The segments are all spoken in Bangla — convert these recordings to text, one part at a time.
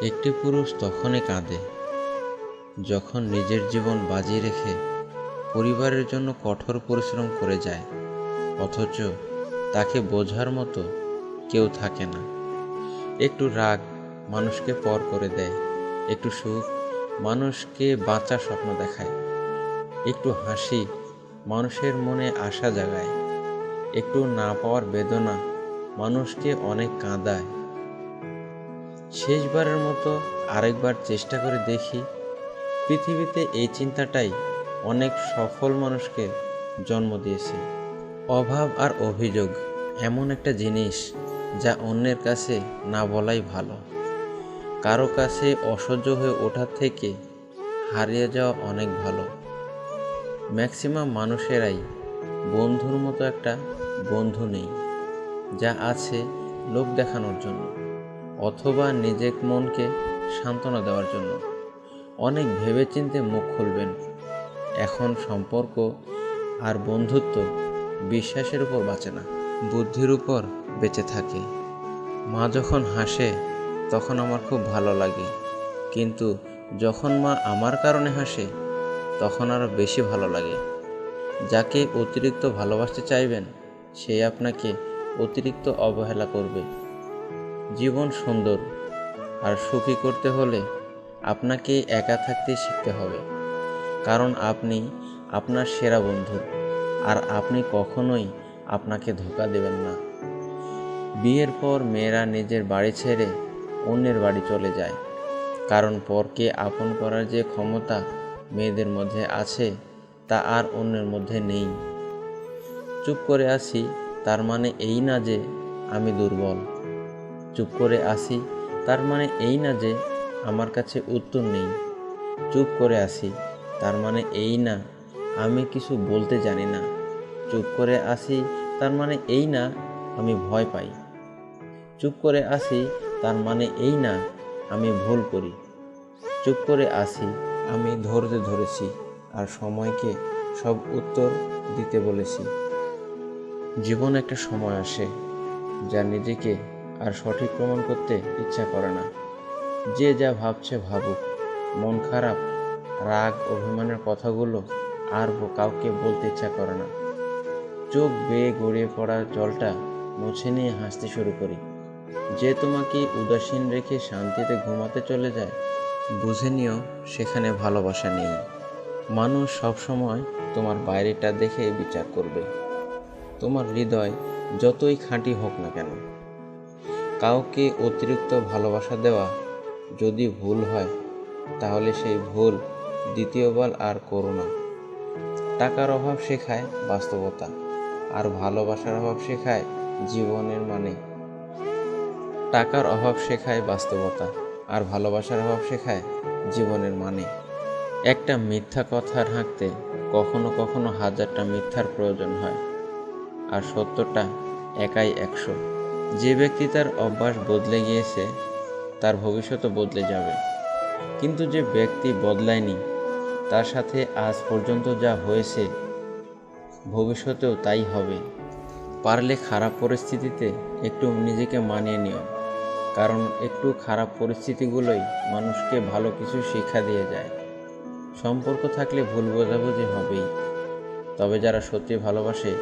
একটি পুরুষ তখনই কাঁদে, যখন নিজের জীবন বাজি রেখে পরিবারের জন্য কঠোর পরিশ্রম করে যায়, অথচ তাকে বোঝার মতো কেউ থাকে না। একটু রাগ মানুষকে পর করে দেয়, একটু সুখ মানুষকে বাঁচার স্বপ্ন দেখায়, একটু হাসি মানুষের মনে আশা জাগায়, একটু না পাওয়ার বেদনা মানুষকে অনেক কাঁদায়। শেষবারের মতো আরেকবার চেষ্টা করে দেখি। পৃথিবীতে এই চিন্তাটাই অনেক সফল মানুষকে জন্ম দিয়েছে। অভাব আর অভিযোগ এমন একটা জিনিস যা অন্যের কাছে না বলাই ভালো। কারও কাছে অসহ্য হয়ে ওঠার থেকে হারিয়ে যাওয়া অনেক ভালো। ম্যাক্সিমাম মানুষেরাই বন্ধুর মতো একটা বন্ধু নেই, যা আছে লোক দেখানোর জন্য। অথবা নিজের মনকে সান্ত্বনা দেওয়ার জন্য। অনেক ভেবেচিন্তে মুখ খুলবেন। এখন সম্পর্ক আর বন্ধুত্ব বিশ্বাসের উপর বাঁচে না, বুদ্ধির উপর বেঁচে থাকে। মা যখন হাসে, তখন আমার খুব ভালো লাগে। কিন্তু যখন মা আমার কারণে হাসে, তখন আরও বেশি ভালো লাগে। যাকে অতিরিক্ত ভালোবাসতে চাইবেন, সে আপনাকে অতিরিক্ত অবহেলা করবে। জীবন সুন্দর, আর সুখী করতে হলে আপনাকে একা থাকতে শিখতে হবে। কারণ আপনি আপনার সেরা বন্ধু, আর আপনি কখনোই আপনাকে ধোকা দেবেন না। বিয়ের পর মেয়েরা নিজের বাড়ি ছেড়ে অন্যের বাড়ি চলে যায়। কারণ পরকে আপন করার যে ক্ষমতা মেয়েদের মধ্যে আছে, তা আর অন্যের মধ্যে নেই। চুপ করে আসি তার মানে এই না যে আমি দুর্বল। চুপ করে আসি, তার মানে এই না যে আমার কাছে উত্তর নেই। চুপ করে আসি, তার মানে এই না, আমি কিছু বলতে জানি না। চুপ করে আসি, তার মানে এই না, আমি ভয় পাই। চুপ করে আসি, তার মানে এই না, আমি ভুল করি। চুপ করে আসি, আমি ধৈর্য ধরেছি, আর সময়কে সব উত্তর দিতে বলেছি। জীবন একটা সময় আসে, যা নিজেকে আর সঠিক প্রমাণ করতে ইচ্ছা করে না। যে যা ভাবছে ভাবুক। মন খারাপ, রাগ, অভিমানের কথাগুলো আর কাউকে বলতে ইচ্ছা করে না। চোখ বেয়ে গড়িয়ে পড়া জলটা মুছে নিয়ে হাসতে শুরু করি। যে তোমাকে উদাসীন রেখে শান্তিতে ঘুমাতে চলে যায়, বুঝে নিও সেখানে ভালোবাসা নেই। মানুষ সবসময় তোমার বাইরেটা দেখে বিচার করবে। তোমার হৃদয় যতই খাঁটি হোক না কেন কাউকে অতিরিক্ত ভালোবাসা দেওয়া যদি ভুল হয়, তাহলে সেই ভুল দ্বিতীয়বার আর করো না। টাকার অভাব শেখায় বাস্তবতা, আর ভালোবাসার অভাব শেখায় জীবনের মানে। টাকার অভাব শেখায় বাস্তবতা, আর ভালোবাসার অভাব শেখায় জীবনের মানে। একটা মিথ্যা কথা ঢাকতে কখনো কখনো হাজারটা মিথ্যার প্রয়োজন হয়, আর সত্যটা একাই একশো। যে ব্যক্তি তার অভ্যাস বদলে গিয়েছে, তার ভবিষ্যৎও বদলে যাবে। কিন্তু যে ব্যক্তি বদলায়নি, তার সাথে আজ পর্যন্ত যা হয়েছে, ভবিষ্যতেও তাই হবে। পারলে খারাপ পরিস্থিতিতে একটু নিজেকে মানিয়ে নিও, কারণ একটু খারাপ পরিস্থিতিগুলোই মানুষকে ভালো কিছু শিক্ষা দিয়ে যায়। সম্পর্ক থাকলে ভুল বোঝাবুঝি হবেই, তবে যারা সত্যি ভালোবাসে,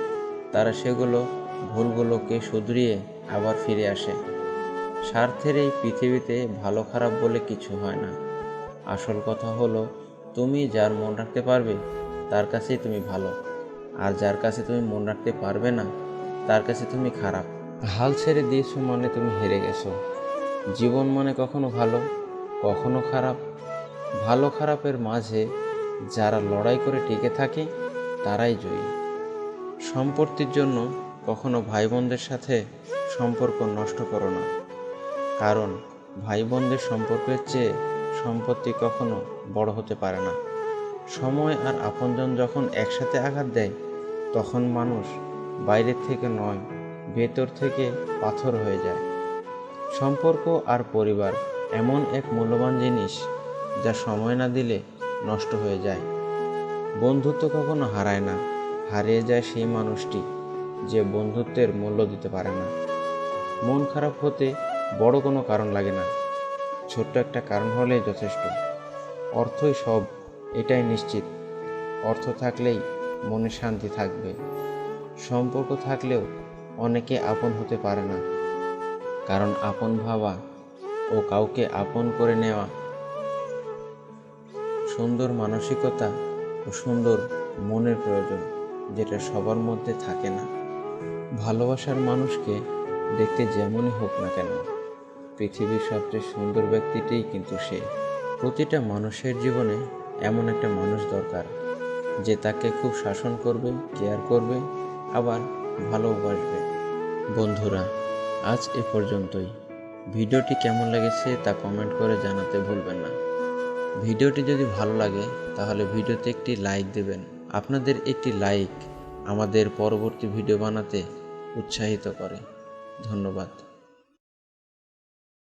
তারা সেগুলো ভুলগুলোকে শুধরিয়ে আবার ফিরে আসে। স্বার্থের এই পৃথিবীতে ভালো খারাপ বলে কিছু হয় না। আসল কথা হলো, তুমি যার মন রাখতে পারবে, তার কাছেই তুমি ভালো। আর যার কাছে তুমি মন রাখতে পারবে না, তার কাছে তুমি খারাপ। হাল ছেড়ে দিয়েছ মানে তুমি হেরে গেছো। জীবন মানে কখনো ভালো, কখনো খারাপ। ভালো খারাপের মাঝে যারা লড়াই করে টিকে থাকে, তারাই জয়ী। সম্পত্তির জন্য কখনো ভাই বোনদের সাথে সম্পর্ক নষ্ট করো না। কারণ ভাই বোনদের সম্পর্কের চেয়ে সম্পত্তি কখনো বড় হতে পারে না। সময় আর আপনজন যখন একসাথে আঘাত দেয়, তখন মানুষ বাইরের থেকে নয়, ভেতর থেকে পাথর হয়ে যায়। সম্পর্ক আর পরিবার এমন এক মূল্যবান জিনিস যা সময় না দিলে নষ্ট হয়ে যায়। বন্ধুত্ব কখনো হারায় না, হারিয়ে যায় সেই মানুষটি। যে বন্ধুত্বের মূল্য দিতে পারে না। মন খারাপ হতে বড় কোনো কারণ লাগে না। ছোট্ট একটা কারণ হলেই যথেষ্ট। অর্থই সব, এটাই নিশ্চিত। অর্থ থাকলেই মনে শান্তি থাকবে। সম্পর্ক থাকলেও অনেকে আপন হতে পারে না। কারণ আপন ভাবা ও কাউকে আপন করে নেওয়া সুন্দর মানসিকতা ও সুন্দর মনের প্রয়োজন, যেটা সবার মধ্যে থাকে না। ভালোবাসার মানুষকে দেখতে যেমনই হোক না কেন, পৃথিবীর সবচেয়ে সুন্দর ব্যক্তিটিই কিন্তু সে। প্রতিটা মানুষের জীবনে এমন একটা মানুষ দরকার, যে তাকে খুব শাসন করবে, কেয়ার করবে, আবার ভালোবাসবে বন্ধুরা, আজ এ পর্যন্তই। ভিডিওটি কেমন লেগেছে তা কমেন্ট করে জানাতে ভুলবেন না। ভিডিওটি যদি ভালো লাগে, তাহলে ভিডিওতে একটি লাইক দেবেন। আপনাদের একটি লাইক আমাদের পরবর্তী ভিডিও বানাতে উৎসাহিত করে। ধন্যবাদ।